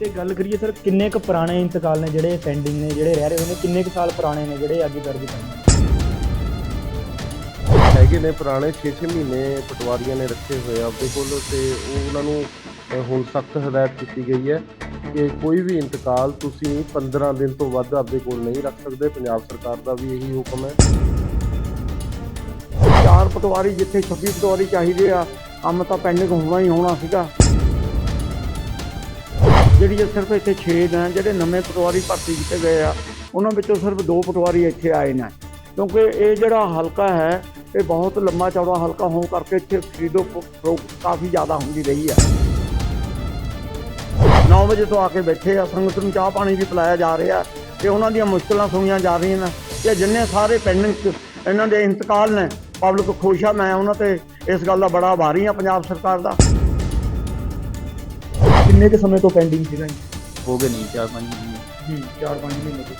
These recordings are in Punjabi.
ਤੇ ਗੱਲ ਕਰੀਏ ਸਰ ਕਿੰਨੇ ਕੁ ਪੁਰਾਣੇ ਇੰਤਕਾਲ ਨੇ ਜਿਹੜੇ ਪੈਂਡਿੰਗ ਨੇ ਜਿਹੜੇ ਰਹਿ ਰਹੇ ਹੋਏ ਨੇ ਕਿੰਨੇ ਕੁ ਸਾਲ ਪੁਰਾਣੇ ਨੇ ਜਿਹੜੇ ਅੱਜ ਦਰਜ ਕਰਨੇ? ਹੈਗੇ ਨੇ ਪੁਰਾਣੇ 6-6 ਮਹੀਨੇ ਪਟਵਾਰੀਆਂ ਨੇ ਰੱਖੇ ਹੋਏ ਆ ਆਪਦੇ ਕੋਲ ਤੇ ਉਹ ਉਹਨਾਂ ਨੂੰ ਹੁਣ ਸਖਤ ਹਦਾਇਤ ਕੀਤੀ ਗਈ ਹੈ ਕਿ ਕੋਈ ਵੀ ਇੰਤਕਾਲ ਤੁਸੀਂ 15 ਦਿਨ ਤੋਂ ਵੱਧ ਆਪਦੇ ਕੋਲ ਨਹੀਂ ਰੱਖ ਸਕਦੇ। ਪੰਜਾਬ ਸਰਕਾਰ ਦਾ ਵੀ ਇਹੀ ਹੁਕਮ ਹੈ। ਚਾਰ ਪਟਵਾਰੀ ਜਿੱਥੇ 26 ਪਟਵਾਰੀ ਚਾਹੀਦੇ ਆ ਕੰਮ ਤਾਂ ਪੈਂਡਿੰਗ ਹੋਣਾ ਹੀ ਹੋਣਾ ਸੀਗਾ। ਜਿਹੜੀ ਇਹ ਸਿਰਫ ਇੱਥੇ 6 ਨੇ ਜਿਹੜੇ ਨਵੇਂ ਪਟਵਾਰੀ ਭਰਤੀ ਕੀਤੇ ਗਏ ਆ, ਉਹਨਾਂ ਵਿੱਚੋਂ ਸਿਰਫ ਦੋ ਪਟਵਾਰੀ ਇੱਥੇ ਆਏ ਨੇ। ਕਿਉਂਕਿ ਇਹ ਜਿਹੜਾ ਹਲਕਾ ਹੈ, ਇਹ ਬਹੁਤ ਲੰਮਾ ਚੌੜਾ ਹਲਕਾ ਹੋਣ ਕਰਕੇ ਇੱਥੇ ਖਰੀਦੋ ਫਰੋਖਤ ਕਾਫੀ ਜ਼ਿਆਦਾ ਹੁੰਦੀ ਰਹੀ ਆ। 9 ਵਜੇ ਤੋਂ ਆ ਕੇ ਬੈਠੇ ਆ, ਸੰਗਤ ਨੂੰ ਚਾਹ ਪਾਣੀ ਵੀ ਪਿਲਾਇਆ ਜਾ ਰਿਹਾ ਤੇ ਉਹਨਾਂ ਦੀਆਂ ਮੁਸ਼ਕਲਾਂ ਸੁਣੀਆਂ ਜਾ ਰਹੀਆਂ ਨੇ। ਤੇ ਜਿੰਨੇ ਸਾਰੇ ਪੈਂਡਿੰਗ ਇਹਨਾਂ ਦੇ ਇੰਤਕਾਲ ਨੇ, ਪਬਲਿਕ ਖੁਸ਼ ਆ, ਮੈਂ ਉਹਨਾਂ ਤੇ ਇਸ ਗੱਲ ਦਾ ਬੜਾ ਆਭਾਰੀ ਆ ਪੰਜਾਬ ਸਰਕਾਰ ਦਾ। ਕਿੰਨੇ ਕੁ ਸਮੇਂ ਤੋਂ ਪੈਂਡਿੰਗ ਸੀਗਾ ਜੀ? ਹੋ ਗਏ ਨਹੀਂ ਚਾਰ ਪੰਜ ਮਹੀਨੇ। ਜੀ 4-5 ਮਹੀਨੇ ਤੋਂ।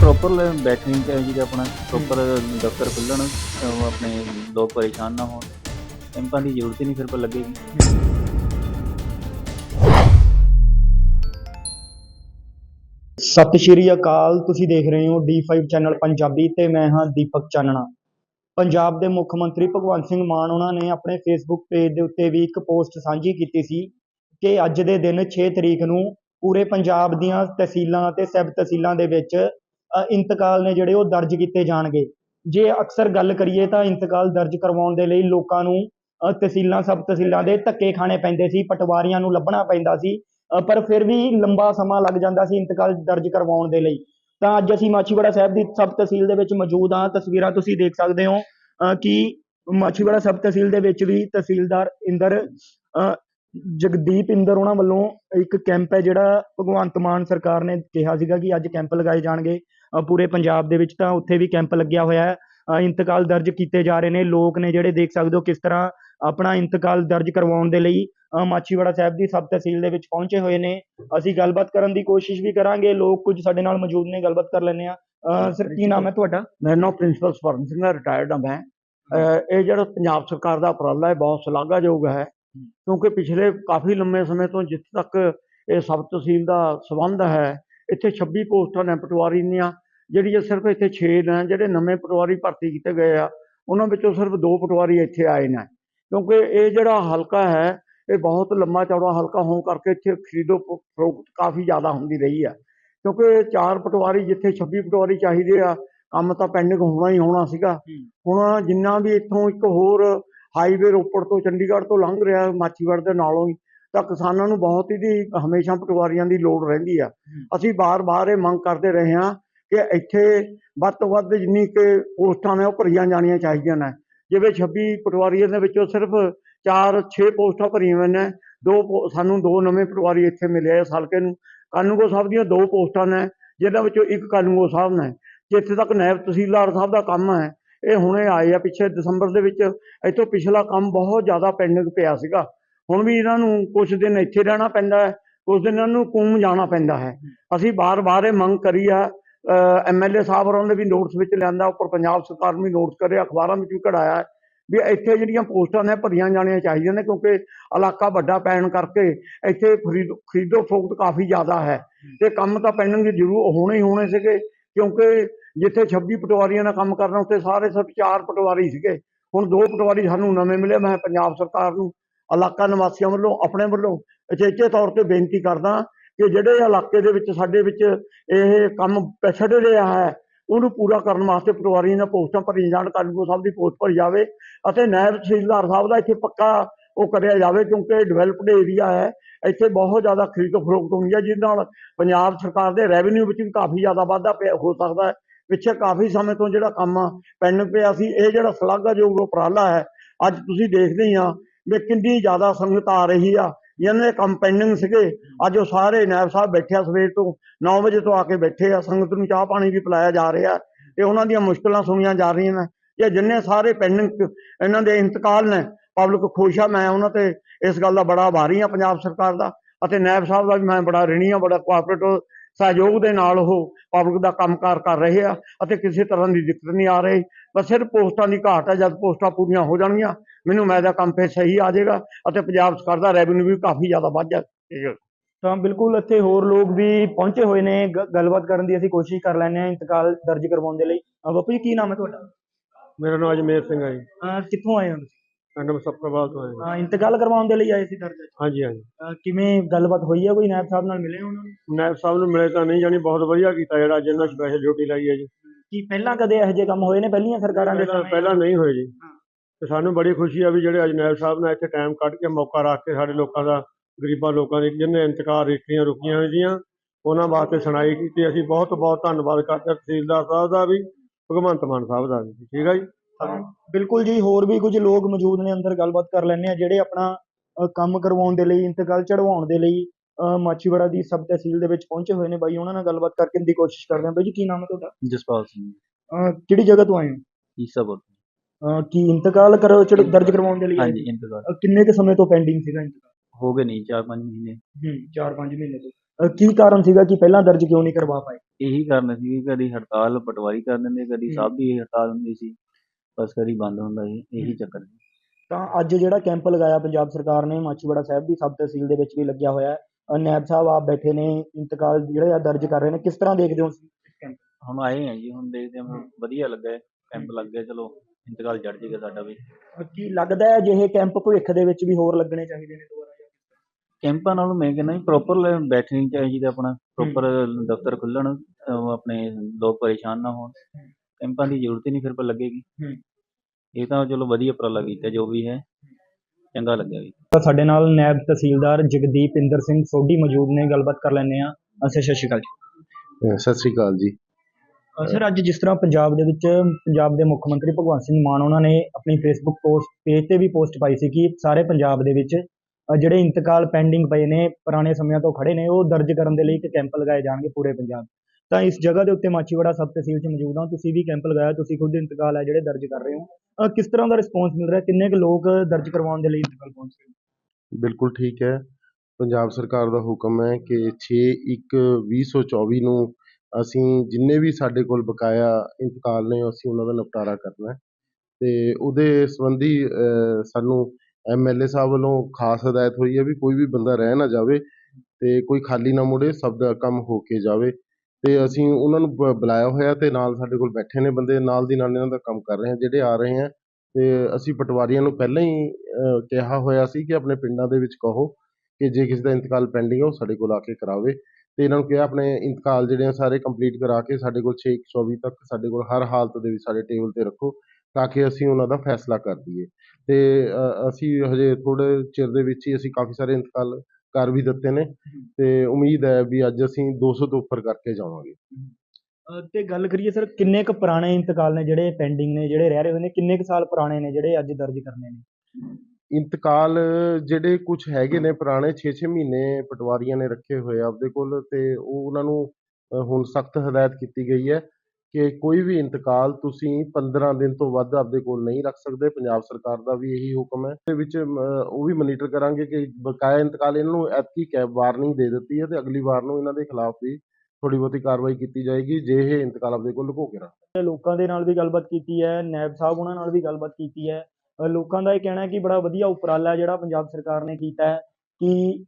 ਪ੍ਰੋਪਰ ਬੈਠਿੰਗ ਚਾਹੀਦੀ ਆਪਣਾ ਪ੍ਰੋਪਰ ਦਫ਼ਤਰ ਖੁੱਲਣ ਅਹ ਆਪਣੇ ਲੋਕ ਪਰੇਸ਼ਾਨ ਨਾ ਹੋਣ। ਕੈਂਪਾਂ ਦੀ ਜ਼ਰੂਰਤ ਹੀ ਨਹੀਂ ਫਿਰ ਪਰ ਲੱਗੇਗੀ ਸਤਿ ਸ਼੍ਰੀ ਅਕਾਲ ਤੁਸੀਂ ਦੇਖ ਰਹੇ ਹੋ D5 ਚੈਨਲ ਪੰਜਾਬੀ ਤੇ ਮੈਂ ਹਾਂ ਦੀਪਕ ਚਾਨਣਾ। ਪੰਜਾਬ ਦੇ ਮੁੱਖ ਮੰਤਰੀ ਭਗਵੰਤ ਸਿੰਘ ਮਾਨ ਉਹਨਾਂ ਨੇ ਆਪਣੇ ਫੇਸਬੁੱਕ ਪੇਜ ਦੇ ਉੱਤੇ ਵੀ ਇੱਕ ਪੋਸਟ ਸਾਂਝੀ ਕੀਤੀ ਸੀ ਕਿ ਅੱਜ ਦੇ ਦਿਨ 6 ਤਰੀਕ ਨੂੰ ਪੂਰੇ ਪੰਜਾਬ ਦੀਆਂ ਤਹਿਸੀਲਾਂ ਅਤੇ ਸਬ ਤਹਿਸੀਲਾਂ ਦੇ ਵਿੱਚ ਇੰਤਕਾਲ ਨੇ ਜਿਹੜੇ ਉਹ ਦਰਜ ਕੀਤੇ ਜਾਣਗੇ। ਜੇ ਅਕਸਰ ਗੱਲ ਕਰੀਏ ਤਾਂ ਇੰਤਕਾਲ ਦਰਜ ਕਰਵਾਉਣ ਦੇ ਲਈ ਲੋਕਾਂ ਨੂੰ ਤਹਿਸੀਲਾਂ, ਸਬ ਤਹਿਸੀਲਾਂ ਦੇ ਧੱਕੇ ਖਾਣੇ ਪੈਂਦੇ ਸੀ, ਪਟਵਾਰੀਆਂ ਨੂੰ ਲੱਭਣਾ ਪੈਂਦਾ ਸੀ ਪਰ ਫਿਰ ਵੀ ਲੰਬਾ ਸਮਾਂ ਲੱਗ ਜਾਂਦਾ ਸੀ ਇੰਤਕਾਲ ਦਰਜ ਕਰਵਾਉਣ ਦੇ ਲਈ। ਤਾਂ ਅੱਜ ਅਸੀਂ ਮਾਛੀਵਾੜਾ ਸਾਹਿਬ ਦੀ ਸਬ ਤਹਿਸੀਲ ਦੇ ਵਿੱਚ ਮੌਜੂਦ ਹਾਂ। ਤਸਵੀਰਾਂ ਤੁਸੀਂ ਦੇਖ ਸਕਦੇ ਹੋ ਕਿ ਮਾਛੀਵਾੜਾ ਸਬ ਤਹਿਸੀਲ ਦੇ ਵਿੱਚ ਵੀ ਤਹਿਸੀਲਦਾਰ ਇੰਦਰ ਜਗਦੀਪ ਇੰਦਰ ਉਹਨਾਂ ਵੱਲੋਂ ਇੱਕ ਕੈਂਪ ਹੈ ਜਿਹੜਾ ਭਗਵੰਤ ਮਾਨ ਸਰਕਾਰ ਨੇ ਕਿਹਾ ਸੀਗਾ ਕਿ ਅੱਜ ਕੈਂਪ ਲਗਾਏ ਜਾਣਗੇ। ਪੂਰੇ ਪੰਜਾਬ ਦੇ ਵਿੱਚ ਤਾਂ ਉੱਥੇ ਵੀ ਕੈਂਪ ਲੱਗਿਆ ਹੋਇਆ ਹੈ। ਇੰਤਕਾਲ ਦਰਜ ਕੀਤੇ ਜਾ ਰਹੇ ਨੇ। ਲੋਕ ਨੇ ਜਿਹੜੇ ਦੇਖ ਸਕਦੇ ਹੋ ਕਿਸ ਤਰ੍ਹਾਂ ਆਪਣਾ ਇੰਤਕਾਲ ਦਰਜ ਕਰਵਾਉਣ ਦੇ ਲਈ ਅ, ਮਾਛੀਵਾੜਾ ਸਾਹਿਬ ਦੀ ਸਬ ਤਹਿਸੀਲ ਦੇ ਵਿੱਚ ਪਹੁੰਚੇ ਹੋਏ ਨੇ। ਅਸੀਂ ਗੱਲਬਾਤ ਕਰਨ ਦੀ ਕੋਸ਼ਿਸ਼ ਵੀ ਕਰਾਂਗੇ। ਲੋਕ ਕੁਝ ਸਾਡੇ ਨਾਲ ਮੌਜੂਦ ਨੇ ਗੱਲਬਾਤ ਕਰ ਲੈਂਦੇ ਆ ਸਰ ਕੀ ਨਾਮ ਹੈ ਤੁਹਾਡਾ? ਮੇਰਾ ਨਾਮ ਪ੍ਰਿੰਸੀਪਲ ਸਵਰਨ ਸਿੰਘ ਹੈ ਰਿਟਾਇਰਡ ਹਾਂ ਮੈਂ। ਇਹ ਜਿਹੜਾ ਪੰਜਾਬ ਸਰਕਾਰ ਦਾ ਉਪਰਾਲਾ ਹੈ ਬਹੁਤ ਸ਼ਲਾਘਾਯੋਗ ਹੈ। ਕਿਉਂਕਿ ਪਿਛਲੇ ਕਾਫੀ ਲੰਮੇ ਸਮੇਂ ਤੋਂ ਜਿੱਥੇ ਤੱਕ ਇਹ ਸਬ ਤਹਿਸੀਲ ਦਾ ਸਬੰਧ ਹੈ ਇੱਥੇ 26 ਪੋਸਟਾਂ ਨੇ ਪਟਵਾਰੀ ਦੀਆਂ ਜਿਹੜੀਆਂ ਸਿਰਫ ਇੱਥੇ 6 ਨੇ ਜਿਹੜੇ ਨਵੇਂ ਪਟਵਾਰੀ ਭਰਤੀ ਕੀਤੇ ਗਏ ਆ ਉਹਨਾਂ ਵਿੱਚੋਂ ਸਿਰਫ ਦੋ ਪਟਵਾਰੀ ਇੱਥੇ ਆਏ ਨੇ। ਕਿਉਂਕਿ ਇਹ ਜਿਹੜਾ ਹਲਕਾ ਹੈ ਇਹ ਬਹੁਤ ਲੰਮਾ ਚੌੜਾ ਹਲਕਾ ਹੋਣ ਕਰਕੇ ਇੱਥੇ ਖਰੀਦੋ ਫਰੋਖਤ ਕਾਫੀ ਜ਼ਿਆਦਾ ਹੁੰਦੀ ਰਹੀ ਆ। ਕਿਉਂਕਿ ਚਾਰ ਪਟਵਾਰੀ ਜਿੱਥੇ 26 ਪਟਵਾਰੀ ਚਾਹੀਦੇ ਆ ਕੰਮ ਤਾਂ ਪੈਂਡਿੰਗ ਹੋਣਾ ਹੀ ਹੋਣਾ ਸੀਗਾ। ਹੁਣ ਜਿੰਨਾ ਵੀ ਇੱਥੋਂ ਇੱਕ ਹੋਰ ਹਾਈਵੇ ਰੋਪੜ ਤੋਂ ਚੰਡੀਗੜ੍ਹ ਤੋਂ ਲੰਘ ਰਿਹਾ ਮਾਚੀਵਾੜ ਦੇ ਨਾਲੋਂ ਹੀ ਤਾਂ ਕਿਸਾਨਾਂ ਨੂੰ ਬਹੁਤ ਹੀ ਦੀ ਹਮੇਸ਼ਾ ਪਟਵਾਰੀਆਂ ਦੀ ਲੋੜ ਰਹਿੰਦੀ ਆ। ਅਸੀਂ ਬਾਰ-ਬਾਰ ਇਹ ਮੰਗ ਕਰਦੇ ਰਹੇ ਹਾਂ ਕਿ ਇੱਥੇ ਵੱਧ ਤੋਂ ਵੱਧ ਜਿੰਨੀ ਕਿ ਪੋਸਟਾਂ ਨੇ ਉਹ ਭਰੀਆਂ ਜਾਣੀਆਂ ਚਾਹੀਦੀਆਂ ਨੇ। ਜਿਵੇਂ 26 ਪਟਵਾਰੀਆਂ ਦੇ ਵਿੱਚੋਂ ਸਿਰਫ 4-6 ਪੋਸਟਾਂ ਭਰੀਆਂ ਹੋਈਆਂ ਨੇ, ਦੋ ਪੋ- ਸਾਨੂੰ ਦੋ ਨਵੇਂ ਪਟਵਾਰੀ ਇੱਥੇ ਮਿਲੇ ਆ ਇਸ ਹਲਕੇ ਨੂੰ। ਕਾਨੂੰਗੋ ਸਾਹਿਬ ਦੀਆਂ ਦੋ ਪੋਸਟਾਂ ਨੇ, ਜਿਹਨਾਂ ਵਿੱਚੋਂ ਇੱਕ ਕਾਨੂੰਗੋ ਸਾਹਿਬ ਨੇ। ਜਿੱਥੇ ਤੱਕ ਨਾਇਬ ਤਹਿਸੀਲਦਾਰ ਸਾਹਿਬ ਦਾ ਕੰਮ ਹੈ, ਇਹ ਹੁਣੇ ਆਏ ਆ ਪਿੱਛੇ ਦਸੰਬਰ ਦੇ ਵਿੱਚ। ਇੱਥੋਂ ਪਿਛਲਾ ਕੰਮ ਬਹੁਤ ਜ਼ਿਆਦਾ ਪੈਂਡਿੰਗ ਪਿਆ ਸੀਗਾ। ਹੁਣ ਵੀ ਇਹਨਾਂ ਨੂੰ ਕੁਝ ਦਿਨ ਇੱਥੇ ਰਹਿਣਾ ਪੈਂਦਾ ਹੈ ਕੁਝ ਦਿਨ ਇਹਨਾਂ ਨੂੰ ਕੂਮ ਜਾਣਾ ਪੈਂਦਾ ਹੈ। ਅਸੀਂ ਬਾਰ-ਬਾਰ ਇਹ ਮੰਗ ਕਰੀ ਆ ਐਮਐਲਏ ਸਾਹਿਬ ਹੋਰਾਂ ਨੇ ਵੀ ਨੋਟਿਸ ਵਿੱਚ ਲਿਆਂਦਾ ਉੱਪਰ ਪੰਜਾਬ ਸਰਕਾਰ ਨੂੰ ਵੀ ਨੋਟਿਸ ਕਰਿਆ ਅਖਬਾਰਾਂ ਵਿੱਚ ਵੀ ਕਢਾਇਆ ਵੀ ਇੱਥੇ ਜਿਹੜੀਆਂ ਪੋਸਟਾਂ ਨੇ ਭਰੀਆਂ ਜਾਣੀਆਂ ਚਾਹੀਦੀਆਂ ਨੇ ਕਿਉਂਕਿ ਇਲਾਕਾ ਵੱਡਾ ਪੈਣ ਕਰਕੇ ਇੱਥੇ ਖਰੀਦ ਫਰੋਖਤ ਕਾਫੀ ਜ਼ਿਆਦਾ ਹੈ। ਤੇ ਕੰਮ ਤਾਂ ਪੈਂਡਿੰਗ ਜ਼ਰੂਰ ਹੋਣੇ ਹੀ ਹੋਣੇ ਸੀਗੇ ਕਿਉਂਕਿ ਜਿੱਥੇ 26 ਪਟਵਾਰੀਆਂ ਦਾ ਕੰਮ ਕਰਨਾ ਉੱਥੇ ਸਾਰੇ ਸਿਰਫ ਚਾਰ ਪਟਵਾਰੀ ਸੀਗੇ। ਹੁਣ ਦੋ ਪਟਵਾਰੀ ਸਾਨੂੰ ਨਵੇਂ ਮਿਲੇ ਮੈਂ ਪੰਜਾਬ ਸਰਕਾਰ ਨੂੰ ਇਲਾਕਾ ਨਿਵਾਸੀਆਂ ਵੱਲੋਂ ਆਪਣੇ ਵੱਲੋਂ ਅਚੇਚੇ ਤੌਰ ਤੇ ਬੇਨਤੀ ਕਰਦਾ ਕਿ ਜਿਹੜੇ ਇਲਾਕੇ ਦੇ ਵਿੱਚ ਸਾਡੇ ਵਿੱਚ ਇਹ ਕੰਮ ਪਿਛੜ ਰਿਹਾ ਹੈ, ਉਹਨੂੰ ਪੂਰਾ ਕਰਨ ਵਾਸਤੇ ਪਟਵਾਰੀਆਂ ਦੀਆਂ ਪੋਸਟਾਂ ਭਰੀਆਂ ਜਾਣ, ਕਾਨੂੰਗੋ ਸਾਹਿਬ ਦੀ ਪੋਸਟ ਭਰੀ ਜਾਵੇ ਅਤੇ ਨਾਇਬ ਤਹਿਸੀਲਦਾਰ ਸਾਹਿਬ ਦਾ ਇੱਥੇ ਪੱਕਾ ਉਹ ਕਰਿਆ ਜਾਵੇ ਕਿਉਂਕਿ ਡਿਵੈਲਪਡ ਏਰੀਆ ਹੈ, ਇੱਥੇ ਬਹੁਤ ਜ਼ਿਆਦਾ ਖਰੀਦ ਫਰੋਖਤ ਹੁੰਦੀ ਹੈ, ਜਿਹਦੇ ਨਾਲ ਪੰਜਾਬ ਸਰਕਾਰ ਦੇ ਰੈਵਨਿਊ ਵਿੱਚ ਵੀ ਕਾਫੀ ਜ਼ਿਆਦਾ ਵਾਧਾ ਪਿਆ, ਹੋ ਸਕਦਾ ਹੈ। ਪਿੱਛੇ ਕਾਫੀ ਸਮੇਂ ਤੋਂ ਜਿਹੜਾ ਕੰਮ ਪੈਂਡਿੰਗ ਪਿਆ ਸੀ, ਇਹ ਜਿਹੜਾ ਸ਼ਲਾਘਾਯੋਗ ਉਪਰਾਲਾ ਹੈ, ਅੱਜ ਤੁਸੀਂ ਦੇਖਦੇ ਹੀ ਆ ਵੀ ਕਿੰਨੀ ਜ਼ਿਆਦਾ ਸੰਗਤ ਆ ਰਹੀ ਆ। ਜਿਹਨਾਂ ਦੇ ਕੰਮ ਪੈਂਡਿੰਗ ਸੀਗੇ, ਅੱਜ ਉਹ ਸਾਰੇ ਨਾਇਬ ਸਾਹਿਬ ਬੈਠੇ ਆ ਸਵੇਰ ਤੋਂ 9 ਵਜੇ ਤੋਂ ਆ ਕੇ ਬੈਠੇ ਆ, ਸੰਗਤ ਨੂੰ ਚਾਹ ਪਾਣੀ ਵੀ ਪਿਲਾਇਆ ਜਾ ਰਿਹਾ ਤੇ ਉਹਨਾਂ ਦੀਆਂ ਮੁਸ਼ਕਲਾਂ ਸੁਣੀਆਂ ਜਾ ਰਹੀਆਂ ਨੇ। ਇਹ ਜਿੰਨੇ ਸਾਰੇ ਪੈਂਡਿੰਗ ਇਹਨਾਂ ਦੇ ਇੰਤਕਾਲ ਨੇ ਪਬਲਿਕ ਖੁਸ਼ ਆ, ਮੈਂ ਉਹਨਾਂ ਤੇ ਇਸ ਗੱਲ ਦਾ ਬੜਾ ਆਭਾਰੀ ਆ ਪੰਜਾਬ ਸਰਕਾਰ ਦਾ, ਅਤੇ ਨਾਇਬ ਸਾਹਿਬ ਦਾ ਵੀ ਮੈਂ ਬੜਾ ਰਿਣੀ ਆ ਬੜਾ ਕੋਆਪਰੇਟਿਵ ਸਹਿਯੋਗ ਦੇ ਨਾਲ ਉਹ ਪਬਲਿਕ ਦਾ ਕੰਮਕਾਰ ਕਰ ਰਹੇ ਆ ਅਤੇ ਕਿਸੇ ਤਰ੍ਹਾਂ ਦੀ ਦਿੱਕਤ ਨਹੀਂ ਆ ਰਹੀ। ਬਸ ਸਿਰਫ ਪੋਸਟਾਂ ਦੀ ਘਾਟ ਹੈ ਜਦ ਪੋਸਟਾਂ ਪੂਰੀਆਂ ਹੋ ਜਾਣਗੀਆਂ ਮੈਨੂੰ ਮੈਂ ਦਾ ਕੰਮ ਫਿਰ ਸਹੀ ਆ ਜਾਏਗਾ ਅਤੇ ਪੰਜਾਬ ਸਰਕਾਰ ਦਾ ਰੈਵਨਿਊ ਵੀ ਕਾਫੀ ਜ਼ਿਆਦਾ ਵੱਧ ਜਾ ਠੀਕ ਹੈ। ਤਾਂ ਬਿਲਕੁਲ ਇੱਥੇ ਹੋਰ ਲੋਕ ਵੀ ਪਹੁੰਚੇ ਹੋਏ ਨੇ ਗੱਲਬਾਤ ਕਰਨ ਦੀ ਅਸੀਂ ਕੋਸ਼ਿਸ਼ ਕਰ ਲੈਂਦੇ ਹਾਂ ਇੰਤਕਾਲ ਦਰਜ ਕਰਵਾਉਣ ਦੇ ਲਈ। ਬਾਪੂ ਜੀ ਕੀ ਨਾਮ ਹੈ ਤੁਹਾਡਾ? ਮੇਰਾ ਨਾਮ ਅਜਮੇਰ ਸਿੰਘ ਹੈ ਜੀ। ਕਿੱਥੋਂ ਆਏ ਹੋ ਤੁਸੀਂ? ਪਿੰਡ ਮੁਸੱਫਰਾਬਾਦ ਤੋਂ ਆਏ। ਅਹ ਇੰਤਕਾਲ ਕਰਵਾਉਣ ਦੇ ਲਈ ਆਏ ਸੀ ਦਰਜ ਹਾਂਜੀ ਹਾਂਜੀ। ਅਹ ਕਿਵੇਂ ਗੱਲਬਾਤ ਹੋਈ ਹੈ ਕੋਈ? ਨਾਇਬ ਸਾਹਿਬ ਨਾਲ ਮਿਲੇ ਹੋ ਉਹਨਾਂ ਨੂੰ? ਨਾਇਬ ਸਾਹਿਬ ਨੂੰ ਮਿਲੇ ਤਾਂ ਨਹੀਂ ਜਾਣੀ ਬਹੁਤ ਵਧੀਆ ਕੀਤਾ ਜਿਹੜਾ ਅੱਜ ਇਹਨਾਂ ਸਪੈਸ਼ਲ ਡਿਊਟੀ ਲਾਈ ਹੈ ਜੀ। ਕੀ ਪਹਿਲਾਂ ਕਦੇ ਇਹੋ ਜਿਹੇ ਕੰਮ ਹੋਏ ਨੇ ਪਹਿਲੀਆਂ ਸਰਕਾਰਾਂ ਦੇ ਪਹਿਲਾਂ ਸਮੇਂ? ਪਹਿਲਾਂ ਨਹੀਂ ਹੋਏ ਜੀ। ਹਾਂ। ਤੇ ਸਾਨੂੰ ਬੜੀ ਖੁਸ਼ੀ ਆ ਵੀ ਜਿਹੜੇ ਅੱਜ ਨਾਇਬ ਸਾਹਿਬ ਨੇ ਇੱਥੇ ਟਾਈਮ ਕੱਢ ਕੇ ਮੌਕਾ ਰੱਖ ਕੇ ਸਾਡੇ ਲੋਕਾਂ ਦਾ ਗਰੀਬਾਂ ਲੋਕਾਂ ਦੀ ਜਿਹਨੇ ਇੰਤਕਾਲ ਰਜਿਸਟਰੀਆਂ ਰੁਕੀਆਂ ਹੋਈਆਂ ਸੀਗੀਆਂ ਉਹਨਾਂ ਵਾਸਤੇ ਸੁਣਾਈ ਕੀਤੀ। ਅਸੀਂ ਬਹੁਤ ਬਹੁਤ ਧੰਨਵਾਦ ਕਰਦੇ ਹਾਂ ਤਹਿਸੀਲਦਾਰ ਸਾਹਿਬ ਦਾ ਵੀ ਭਗਵੰਤ ਮਾਨ ਸਾਹਿਬ ਦਾ ਵੀ। ਠੀਕ ਹੈ ਜੀ? ਬਿਲਕੁਲ ਜੀ ਹੋਰ ਵੀ ਕੁਝ ਲੋਕ ਮੌਜੂਦ ਨੇ ਅੰਦਰ ਗੱਲਬਾਤ ਕਰ ਲੈਂਦੇ ਆ ਜਿਹੜੇ ਆਪਣਾ ਕੰਮ ਕਰਵਾਉਣ ਦੇ ਲਈ ਇੰਤਕਾਲ ਚੜਵਾਉਣ ਦੇ ਲਈ ਅਹ, ਮਾਛੀਵਾੜਾ ਦੀ ਸਬ ਤਹਿਸੀਲ ਦੇ ਵਿੱਚ ਪਹੁੰਚੇ ਹੋਏ ਨੇ। ਬਾਈ ਉਹਨਾਂ ਨਾਲ ਗੱਲਬਾਤ ਕਰਕੇ ਦੀ ਕੋਸ਼ਿਸ਼ ਕਰਦੇ ਹਾਂ। ਬਾਈ ਜੀ ਕੀ ਨਾਮ ਹੈ ਤੁਹਾਡਾ? ਜਸਪਾਲ ਸਿੰਘ। ਕਿਹੜੀ ਜਗ੍ਹਾ ਤੋਂ ਆਏ ਹੋ? ਈਸਾ ਬੋਲ। ਕੀ ਇੰਤਕਾਲ ਕਰੋ ਦਰਜ ਕਰਵਾਉਣ ਦੇ ਲਈ? ਹਾਂਜੀ ਅਹ, ਕਿੰਨੇ ਕੁ ਸਮੇਂ ਤੋਂ ਪੈਂਡਿੰਗ ਸੀਗਾ ਇੰਤਕਾਲ? ਹੋ ਗਏ ਨਹੀਂ 4-5 ਮਹੀਨੇ। ਹੂੰ 4-5 ਮਹੀਨੇ ਤੋਂ। ਕੀ ਕਾਰਨ ਸੀਗਾ ਕਿ ਪਹਿਲਾਂ ਦਰਜ ਕਿਉਂ ਨਹੀਂ ਕਰਵਾ ਪਾਏ? ਇਹੀ ਕਾਰਨ ਸੀ ਕਿ ਕਦੀ ਹੜਤਾਲ ਪਟਵਾਰੀ ਕਰ ਦਿੰਦੇ ਕਦੀ। ਸਾਹਿਬ ਦੀ ਹੜਤਾਲ ਹੁੰਦੀ ਸੀ। ਬਸ ਕਦੀ ਬੰਦ ਹੁੰਦਾ ਸੀ ਇਹੀ ਹੂੰ। ਚੱਕਰ ਸੀ ਤਾਂ ਅੱਜ ਜਿਹੜਾ ਕੈਂਪ ਲਗਾਇਆ ਪੰਜਾਬ ਸਰਕਾਰ ਨੇ ਮਾਛੀਵਾੜਾ ਸਾਹਿਬ ਦੀ ਸਬ ਤਹਿਸੀਲ ਦੇ ਵਿੱਚ ਵੀ ਲੱਗਿਆ ਹੋਇਆ ਹੈ। ਨਾਇਬ ਸਾਹਿਬ ਆਪ ਬੈਠੇ ਨੇ ਇੰਤਕਾਲ ਜਿਹੜੇ ਆ ਦਰਜ ਕਰ ਰਹੇ ਨੇ। ਕਿਸ ਤਰ੍ਹਾਂ ਦੇਖਦੇ ਹੋ ਹੁਣ ਆਏ ਆ ਜੀ ਹੁਣ ਦੇਖਦੇ ਹਾਂ ਵਧੀਆ ਲੱਗਾ ਹੈ, ਕੈਂਪ ਲੱਗ ਗਿਆ ਚਲੋ ਇੰਤਕਾਲ ਚੜ ਜਾਏਗਾ ਸਾਡਾ ਵੀ। ਕੀ ਲੱਗਦਾ ਹੈ ਜਿਹੇ ਕੈਂਪ ਭਵਿੱਖ ਦੇ ਵਿੱਚ ਵੀ ਹੋਰ ਲੱਗਣੇ ਚਾਹੀਦੇ ਨੇ ਦੁਬਾਰਾ ਜਾਂ ਕੈਂਪਾਂ ਨਾਲੋਂ ਮੈਂ ਕਹਿੰਦਾ ਜੀ ਪ੍ਰੋਪਰ ਬੈਠਣੀ ਚਾਹੀਦੀ ਤੇ ਆਪਣਾ ਪ੍ਰੋਪਰ ਦਫ਼ਤਰ ਖੁੱਲਣ ਆਪਣੇ ਲੋਕ ਪਰੇਸ਼ਾਨ ਨਾ ਹੋਣ। ਕੈਂਪਾਂ ਦੀ ਜ਼ਰੂਰਤ ਹੀ ਨਹੀਂ ਫਿਰ ਪਰ ਲੱਗੇਗੀ। ਹੂੰ। ਇਹ ਤਾਂ ਚਲੋ ਵਧੀਆ ਉਪਰਾਲਾ ਕੀਤਾ ਜੋ ਵੀ ਹੈ ਚੰਗਾ ਲੱਗਿਆ ਜੀ ਤਾਂ ਸਾਡੇ ਨਾਲ ਨਾਇਬ ਤਹਿਸੀਲਦਾਰ ਜਗਦੀਪ ਇੰਦਰ ਸਿੰਘ ਸੋਢੀ ਮੌਜੂਦ ਨੇ ਗੱਲਬਾਤ ਕਰ ਲੈਂਦੇ ਆ ਅਸੀਂ ਸਤਿ ਸ਼੍ਰੀ ਅਕਾਲ ਜੀ। ਸਤਿ ਸ੍ਰੀ ਅਕਾਲ ਜੀ। ਸਰ ਅੱਜ ਜਿਸ ਤਰ੍ਹਾਂ ਪੰਜਾਬ ਦੇ ਵਿੱਚ ਪੰਜਾਬ ਦੇ ਮੁੱਖ ਮੰਤਰੀ ਭਗਵੰਤ ਸਿੰਘ ਮਾਨ ਉਹਨਾਂ ਨੇ ਆਪਣੀ ਫੇਸਬੁੱਕ ਪੋਸਟ ਪੇਜ ਤੇ ਵੀ ਪੋਸਟ ਪਾਈ ਸੀ ਕਿ ਸਾਰੇ ਪੰਜਾਬ ਦੇ ਵਿੱਚ ਜਿਹੜੇ ਇੰਤਕਾਲ ਪੈਂਡਿੰਗ ਪਏ ਨੇ ਪੁਰਾਣੇ ਸਮਿਆਂ ਤੋਂ ਖੜੇ ਨੇ ਉਹ ਦਰਜ ਕਰਨ ਦੇ ਲਈ ਇੱਕ ਕੈਂਪ ਲਗਾਏ ਜਾਣਗੇ ਪੂਰੇ ਪੰਜਾਬ ਤਾਂ ਇਸ ਜਗ੍ਹਾ ਦੇ ਉੱਤੇ ਮਾਚੀਵਾੜਾ ਸਬ ਤਹਿਸੀਲ 'ਚ ਮੌਜੂਦ ਹਾਂ। ਤੁਸੀਂ ਵੀ ਕੈਂਪ ਲਗਾਇਆ ਤੁਸੀਂ ਖੁਦ ਇੰਤਕਾਲ ਹੈ ਜਿਹੜੇ ਦਰਜ ਕਰ ਰਹੇ ਹੋ। ਕਿਸ ਤਰ੍ਹਾਂ ਦਾ ਰਿਸਪੌਂਸ ਮਿਲ ਰਿਹਾ? ਕਿੰਨੇ ਕੁ ਲੋਕ ਦਰਜ ਕਰਵਾਉਣ ਦੇ ਲਈ ਇੰਤਕਾਲ ਪਹੁੰਚ ਰਹੇ ਬਿਲਕੁਲ ਠੀਕ ਹੈ। ਪੰਜਾਬ ਸਰਕਾਰ ਦਾ ਹੁਕਮ ਹੈ ਕਿ 6/1/2024 ਨੂੰ ਅਸੀਂ ਜਿੰਨੇ ਵੀ ਸਾਡੇ ਕੋਲ ਬਕਾਇਆ ਇੰਤਕਾਲ ਨੇ ਅਸੀਂ ਉਹਨਾਂ ਦਾ ਨਿਪਟਾਰਾ ਕਰਨਾ ਹੈ। ਤੇ ਉਹਦੇ ਸੰਬੰਧੀ ਅਹ, ਸਾਨੂੰ ਐਮਐਲਏ ਸਾਹਿਬ ਵੱਲੋਂ ਖਾਸ ਹਦਾਇਤ ਹੋਈ ਹੈ ਵੀ ਕੋਈ ਵੀ ਬੰਦਾ ਰਹਿ ਨਾ ਜਾਵੇ ਤੇ ਕੋਈ ਖਾਲੀ ਨਾ ਮੁੜੇ ਸਭ ਦਾ ਕੰਮ ਹੋ ਕੇ ਜਾਵੇ। ਅਤੇ ਅਸੀਂ ਉਹਨਾਂ ਨੂੰ ਬ- ਬੁਲਾਇਆ ਹੋਇਆ ਅਤੇ ਨਾਲ ਸਾਡੇ ਕੋਲ ਬੈਠੇ ਨੇ ਬੰਦੇ, ਨਾਲ ਦੀ ਨਾਲ ਇਹਨਾਂ ਦਾ ਕੰਮ ਕਰ ਰਹੇ ਹਾਂ, ਜਿਹੜੇ ਆ ਰਹੇ ਹੈ। ਅਤੇ ਅਸੀਂ ਪਟਵਾਰੀਆਂ ਨੂੰ ਪਹਿਲਾਂ ਹੀ ਕਿਹਾ ਹੋਇਆ ਸੀ ਕਿ ਆਪਣੇ ਪਿੰਡਾਂ ਦੇ ਵਿੱਚ ਕਹੋ ਕਿ ਜੇ ਕਿਸੇ ਦਾ ਇੰਤਕਾਲ ਪੈਂਡਿੰਗ ਹੈ ਉਹ ਸਾਡੇ ਕੋਲ ਆ ਕੇ ਕਰਾਵੇ। ਅਤੇ ਇਹਨਾਂ ਨੂੰ ਕਿਹਾ ਆਪਣੇ ਇੰਤਕਾਲ ਜਿਹੜੇ ਆ, ਸਾਰੇ ਕੰਪਲੀਟ ਕਰਾ ਕੇ ਸਾਡੇ ਕੋਲ 6/24 ਤੱਕ ਸਾਡੇ ਕੋਲ ਹਰ ਹਾਲਤ ਦੇ ਵਿੱਚ ਸਾਡੇ ਟੇਬਲ ਤੇ ਰੱਖੋ, ਤਾਂ ਕਿ ਅਸੀਂ ਉਹਨਾਂ ਦਾ ਫੈਸਲਾ ਕਰ ਦਈਏ। ਅਤੇ ਅਸੀਂ ਹਜੇ ਥੋੜ੍ਹੇ ਚਿਰ ਦੇ ਵਿੱਚ ਹੀ ਅਸੀਂ ਕਾਫੀ ਸਾਰੇ ਇੰਤਕਾਲ ਕਰ ਵੀ ਦਿੱਤੇ ਨੇ ਤੇ ਉਮੀਦ ਹੈ ਵੀ ਅੱਜ ਅਸੀਂ 200 ਤੋਂ ਉੱਪਰ ਕਰਕੇ ਜਾਵਾਂਗੇ। ਤੇ ਗੱਲ ਕਰੀਏ ਸਰ ਕਿੰਨੇ ਕੁ ਪੁਰਾਣੇ ਇੰਤਕਾਲ ਨੇ ਜਿਹੜੇ ਪੈਂਡਿੰਗ ਨੇ ਜਿਹੜੇ ਰਹਿ ਰਹੇ ਹੋਏ ਨੇ? ਕਿੰਨੇ ਕੁ ਸਾਲ ਪੁਰਾਣੇ ਨੇ ਜਿਹੜੇ ਅੱਜ ਦਰਜ ਕਰਨੇ ਨੇ? ਇੰਤਕਾਲ ਜਿਹੜੇ ਕੁਝ ਹੈਗੇ ਨੇ ਪੁਰਾਣੇ 6-6 ਮਹੀਨੇ ਪਟਵਾਰੀਆਂ ਨੇ ਰੱਖੇ ਹੋਏ ਆ ਆਪਦੇ ਕੋਲ ਤੇ ਉਹ ਉਹਨਾਂ ਨੂੰ ਹੁਣ ਸਖਤ ਹਦਾਇਤ ਕੀਤੀ ਗਈ ਹੈ। ਕਿ ਕੋਈ ਵੀ ਇੰਤਕਾਲ ਤੁਸੀਂ 15 ਦਿਨ ਤੋਂ ਵੱਧ ਆਪਦੇ ਕੋਲ ਨਹੀਂ ਰੱਖ ਸਕਦੇ। ਪੰਜਾਬ ਸਰਕਾਰ ਦਾ ਵੀ ਇਹੀ ਹੁਕਮ ਹੈ। ਦੇ ਵਿੱਚ ਉਹ ਵੀ ਮੋਨੀਟਰ ਕਰਾਂਗੇ ਕਿ ਬਕਾਇਆ ਇੰਤਕਾਲ ਇਹਨਾਂ ਨੂੰ ਐਤਕੀ ਕੈਬ ਵਾਰਨਿੰਗ ਦੇ ਦਿੱਤੀ ਹੈ ਤੇ ਅਗਲੀ ਵਾਰ ਨੂੰ ਇਹਨਾਂ ਦੇ ਖਿਲਾਫ ਵੀ ਥੋੜੀ ਬਹੁਤੀ ਕਾਰਵਾਈ ਕੀਤੀ ਜਾਏਗੀ, ਜੇ ਇਹ ਇੰਤਕਾਲ ਆਪਦੇ ਕੋਲ ਲੁਕੋ ਕੇ ਰੱਖ ਲੋਕਾਂ ਦੇ ਨਾਲ ਵੀ ਗੱਲਬਾਤ ਕੀਤੀ ਹੈ, ਨੈਬ ਸਾਹਿਬ ਉਹਨਾਂ ਨਾਲ ਵੀ ਗੱਲਬਾਤ ਕੀਤੀ ਹੈ। ਲੋਕਾਂ ਦਾ ਇਹ ਕਹਿਣਾ ਹੈ ਕਿ ਬੜਾ ਵਧੀਆ ਉਪਰਾਲਾ ਜਿਹੜਾ ਪੰਜਾਬ ਸਰਕਾਰ ਨੇ ਕੀਤਾ ਹੈ ਕਿ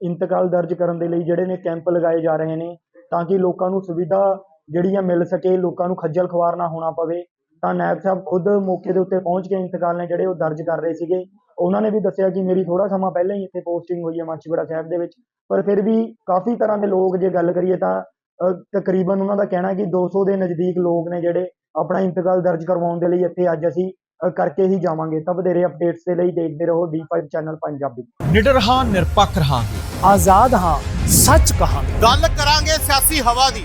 ਇੰਤਕਾਲ ਦਰਜ ਕਰਨ ਦੇ ਲਈ ਜਿਹੜੇ ਨੇ ਕੈਂਪ ਲਗਾਏ ਜਾ ਰਹੇ ਨੇ ਤਾਂ ਕਿ ਲੋਕਾਂ ਨੂੰ ਸੁਵਿਧਾ ਜਿਹੜੀ ਆ ਮਿਲ ਸਕੇ ਲੋਕਾਂ ਨੂੰ ਖੱਜਲ ਖੁਆਰ ਨਾ ਹੋਣਾ ਪਵੇ ਤਾਂ ਨਾਇਬ ਸਾਹਿਬ ਖੁਦ ਮੌਕੇ ਦੇ ਉੱਤੇ ਪਹੁੰਚ ਕੇ ਇੰਤਕਾਲ ਨੇ ਜਿਹੜੇ ਉਹ ਦਰਜ ਕਰ ਰਹੇ ਸੀਗੇ। ਉਹਨਾਂ ਨੇ ਵੀ ਦੱਸਿਆ ਕਿ ਮੇਰੀ ਥੋੜਾ ਸਮਾਂ ਪਹਿਲਾਂ ਹੀ ਇੱਥੇ ਪੋਸਟਿੰਗ ਹੋਈ ਹੈ ਮਾਚੀਵਾੜਾ ਸਾਹਿਬ ਦੇ ਵਿੱਚ ਪਰ ਫਿਰ ਵੀ ਕਾਫੀ ਤਰ੍ਹਾਂ ਦੇ ਲੋਕ ਜੇ ਗੱਲ ਕਰੀਏ ਤਾਂ ਤਕਰੀਬਨ ਉਹਨਾਂ ਦਾ ਕਹਿਣਾ ਕਿ 200 ਦੇ ਨਜ਼ਦੀਕ ਲੋਕ ਨੇ ਜਿਹੜੇ ਆਪਣਾ ਇੰਤਕਾਲ ਦਰਜ ਕਰਵਾਉਣ ਦੇ ਲਈ ਇੱਥੇ ਅੱਜ ਅਸੀਂ ਕਰਕੇ ਹੀ ਜਾਵਾਂਗੇ। ਤਾਂ ਵਧੇਰੇ ਅਪਡੇਟਸ ਦੇ ਲਈ ਦੇਖਦੇ ਰਹੋ D5 ਚੈਨਲ ਪੰਜਾਬੀ। ਨਿਡਰ ਹਾਂ ਨਿਰਪੱਖ ਰਹਾਂਗੇ। ਆਜ਼ਾਦ ਹਾਂ ਸੱਚ ਕਹਾਂਗੇ। ਗੱਲ ਕਰਾਂਗੇ ਸਿਆਸੀ ਹਵਾ ਦੀ।